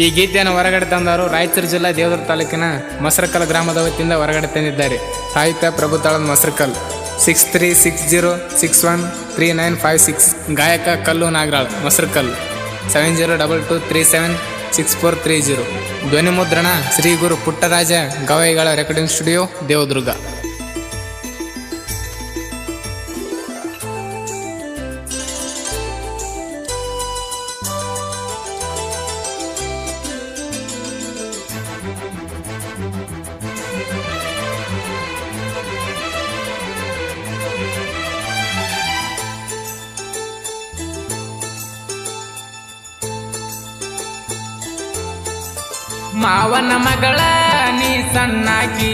ಈ ಗೀತೆಯನ್ನು ಹೊರಗಡೆ ತಂದವರು ರಾಯಚೂರು ಜಿಲ್ಲಾ ದೇವದೂರು ತಾಲೂಕಿನ ಮೊಸರಕಲ್ ಗ್ರಾಮದ ವತಿಯಿಂದ ಹೊರಗಡೆ ತಂದಿದ್ದಾರೆ. ಸಾಹಿತ್ಯ ಪ್ರಭುತಾಳದ Masarakal. Six three six zero six one three nine five six ಗಾಯಕ ಕಲ್ಲು Nagaral, Masarakal. Seven zero double two three seven six four three zero ಧ್ವನಿ ಮುದ್ರಣ ಶ್ರೀ ಗುರು ಪುಟ್ಟರಾಜ ಗವಾಯಿಗಳ ರೆಕಾರ್ಡಿಂಗ್ ಸ್ಟುಡಿಯೋ ದೇವದುರ್ಗ. ಮಾವನ ಮಗಳ, ನೀ ಸಣ್ಣಾಕಿ,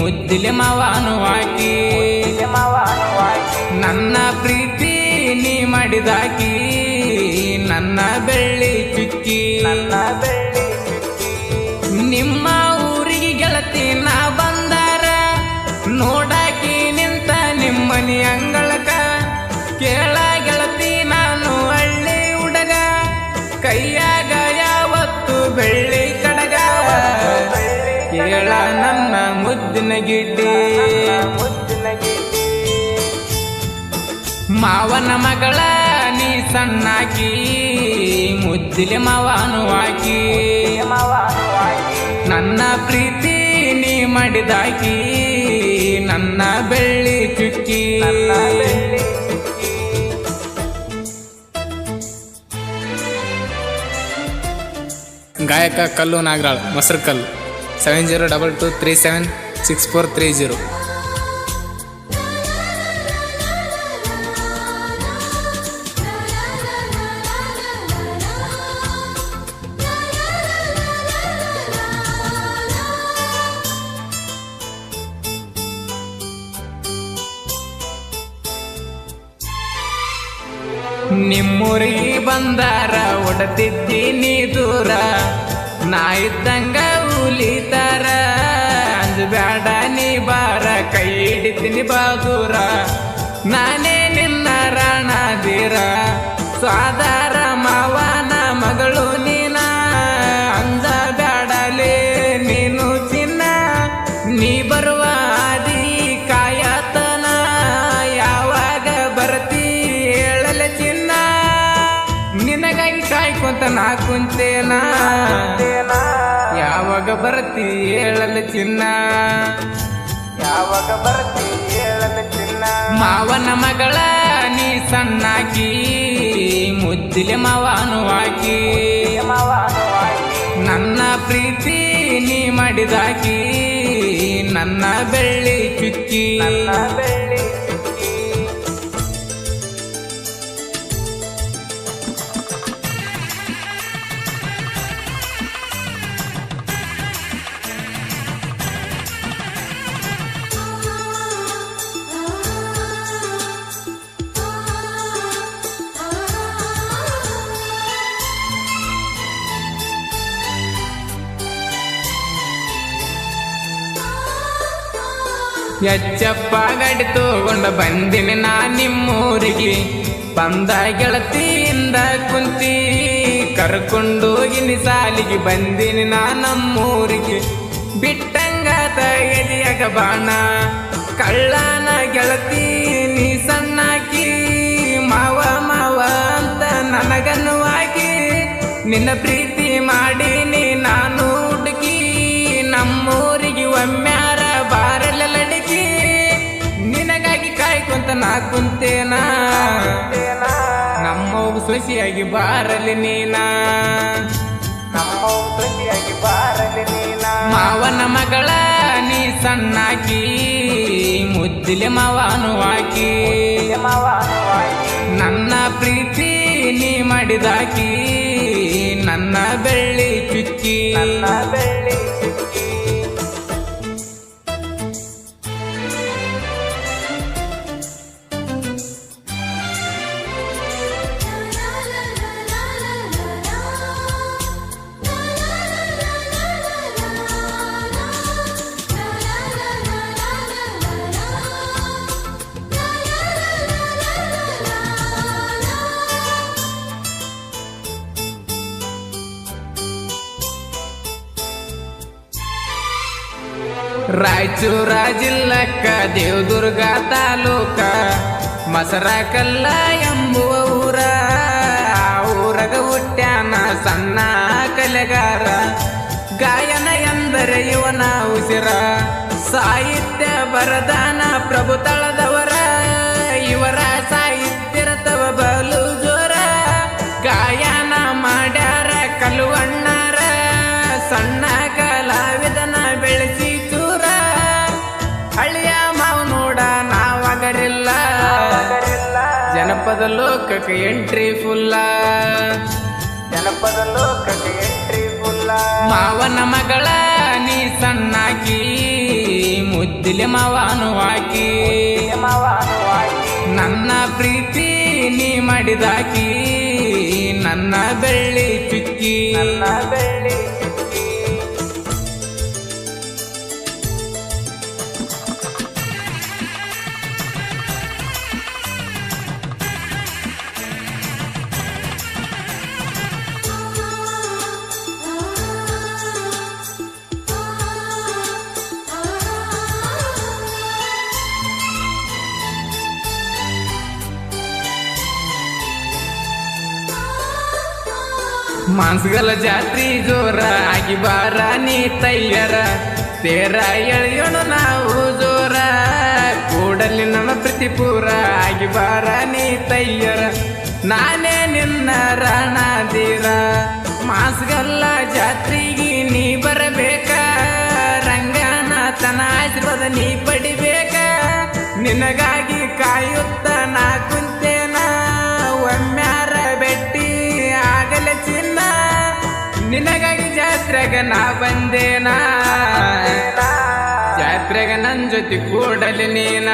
ಮುದ್ದಿಲೆ ಮಾವನು ಹಾಕಿ ನನ್ನ ಪ್ರೀತಿ ನೀ ಮಾಡಿದಾಕಿ, ನನ್ನ ಬೆಳ್ಳಿ ಚುಕ್ಕಿ. ನಿಮ್ಮ ಊರಿಗೆ ನಾ ಬಂದಾರ, ನೋಡಾಕಿ ನಿಂತ ನಿಮ್ಮನಿ ಅಂಗಳಕ. ಕೇಳ ಗೆಳತಿ, ನಾನು ಹಳ್ಳಿ ಹುಡುಗ. ಕೈಯ ಬೆಳ್ಳಿ ಕಡಗ ಕೇಳ ನನ್ನ ಮುದ್ದಿನ ಗಿಡ್ಡಿ. ಮಾವನ ಮಗಳ ನೀ ಸಣ್ಣಾಕಿ, ಮುದ್ದಿಲೆ ಮಾವನು ಹಾಕಿ ನನ್ನ ಪ್ರೀತಿ ನೀ ಮಾಡಿದಾಕಿ, ನನ್ನ ಬೆಳ್ಳಿ ಚುಕ್ಕಿ. ಗಾಯಕ Kallu Nagaral Masarakal seven zero double two three seven six four three zero ಬಂದಾರ ಒಡತಿದ್ದೀನಿ ದೂರ. ನಾ ಇದ್ದಂಗ ಉಲಿತಾರ ಅಂಜಬ್ಯಾಡ ನೀ ಬಾರ, ಕೈ ಹಿಡಿತೀನಿ ಬಾದೂರ ನಾನೇ ನಿನ್ನ ರಾಣಾದೀರ ಸ್ವಾದಾರ ನಿನಗಾಗಿ ಕಾಯ್ಕೊಂತ ನಾ ಕುಂತೇನಾ? ಯಾವಾಗ ಬರ್ತಿ ಹೇಳಲು ಚಿನ್ನ? ಯಾವಾಗ ಬರ್ತಿ ಹೇಳಲು ಚಿನ್ನ? ಮಾವನ ಮಗಳ ನೀ ಸಣ್ಣಾಕಿ ಮುದ್ದಿಲೆ ಮಾವನು ಹಾಕಿ ನನ್ನ ಪ್ರೀತಿ ನೀ ಮಾಡಿದಾಕಿ ನನ್ನ ಬೆಳ್ಳಿ ಚುಕ್ಕಿ. ಎಚ್ಚಪ್ಪ ಗಡಿ ತಗೊಂಡ ಬಂದಿನಿ ನಾ ನಿಮ್ಮೂರಿಗೆ. ಬಂದ ಗೆಳತಿಯಿಂದ ಕುಂತಿ ಕರ್ಕೊಂಡೋಗಿನಿ ಸಾಲಿಗೆ ಬಂದಿನಿ ನಾ ನಮ್ಮೂರಿಗೆ. ಬಿಟ್ಟಂಗ ತಗಲಿಯಾಗ ಬಾಣ, ಕಳ್ಳನ ಗೆಳತಿ ನೀ ಸಣ್ಣಾಕಿ, ಮಾವ ಮಾವ ಅಂತ ನನಗನ್ನುವಾಗಿ. ನಿನ್ನ ಪ್ರೀತಿ ನಾ ಕುಂತೇನಾ ನಮ್ಮವು ಸೊಸಿಯಾಗಿ ಬಾರಲಿ ನೀನಾ? ಮಾವನ ಮಗಳ ನೀ ಸಣ್ಣಾಕಿ ಮುದ್ದಿಲೆ ಮಾವನು ಹಾಕಿ ನನ್ನ ಪ್ರೀತಿ ನೀ ಮಾಡಿದಾಕಿ ನನ್ನ ಬೆಳ್ಳಿ ಚುಕ್ಕಿ. ರಾಯಚೂರ ಜಿಲ್ಲಕ್ಕ ದೇವದುರ್ಗ ತಾಲೂಕ ಮಸರಕಲ್ಲ ಎಂಬುವ ಊರ. ಊರಗ ಹುಟ್ಟ್ಯಾನ ಸಣ್ಣ ಕಲೆಗಾರ. ಗಾಯನ ಎಂದರೆ ಇವನ ಉಸಿರ. ಸಾಹಿತ್ಯ ಬರದಾನ ಪ್ರಭು ತಳದವರ. ಇವರ ಸಾಹಿತ್ಯರ ತವ ಜನಪದ ಲೋಕಕ್ಕೆ ಎಂಟ್ರಿ ಫುಲ್ಲ ಜನಪದ ಲೋಕಕ್ಕೆ ಎಂಟ್ರಿ ಫುಲ್ಲ ಮಾವನ ಮಗಳ ನೀ ಸಣ್ಣಾಕಿ ಮುದ್ದಿಲೆ ಮಾವನು ಹಾಕಿ. ನನ್ನ ಪ್ರೀತಿ ನೀ ಮಾಡಿದಾಕಿ ನನ್ನ ಬೆಳ್ಳಿ ಚುಕ್ಕಿ. ಬೆಳ್ಳಿ ಮಾನ್ಸ್ಗಲ ಜಾತ್ರಿ ಜೋರ ಆಗಿ ಬಾರ ನೀ ತಯ್ಯರ ತೇರ ಎಳೆಯೋಣ ನಾವು ಜೋರ. ಕೂಡಲಿ ನಮ್ಮ ಪ್ರತಿಪೂರ ಆಗಿ ಬಾರ ನೀ ತಯ್ಯರ ನಾನೇ ನಿನ್ನ ರಾಣಾದೀರ ಮಾಸ್ಗಲ್ಲ ಜಾತ್ರೆಗೆ ನೀ ಬರಬೇಕ, ರಂಗನಾಥನ ಆಶೀರ್ವಾದ ನೀ ಪಡಿಬೇಕ. ನಿನಗಾಗಿ ಕಾಯುತ್ತ ನಾ ಕುಂತೇನ ಒಮ್ಮ್ಯಾರ ನಿನಗಾಗಿ ಜಾತ್ರೆಗ ನಾ ಬಂದೇನಾ? ಜಾತ್ರೆಗ ನನ್ ಜೊತೆ ಕೂಡಲಿ ನೀನ?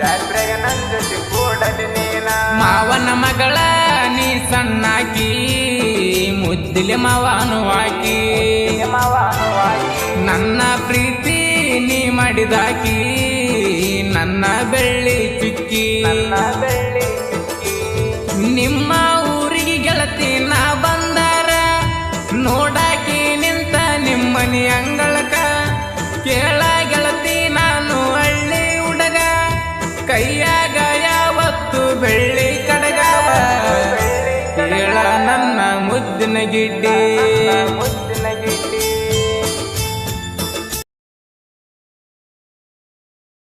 ಜಾತ್ರೆಗ ನನ್ ಜೊತೆ ಕೂಡಲಿ ನೀನ? ಮಾವನ ಮಗಳ ನೀ ಸಣ್ಣಾಕಿ ಮುದ್ದಿಲೆ ಮಾವನು ಹಾಕಿ ನನ್ನ ಪ್ರೀತಿ ನೀ ಮಾಡಿದಾಕಿ ನನ್ನ ಬೆಳ್ಳಿ ಚುಕ್ಕಿ. ಬೆಳ್ಳಿ ನಿಮ್ಮ ನಿಮ್ಮನಿ ಅಂಗಳಕ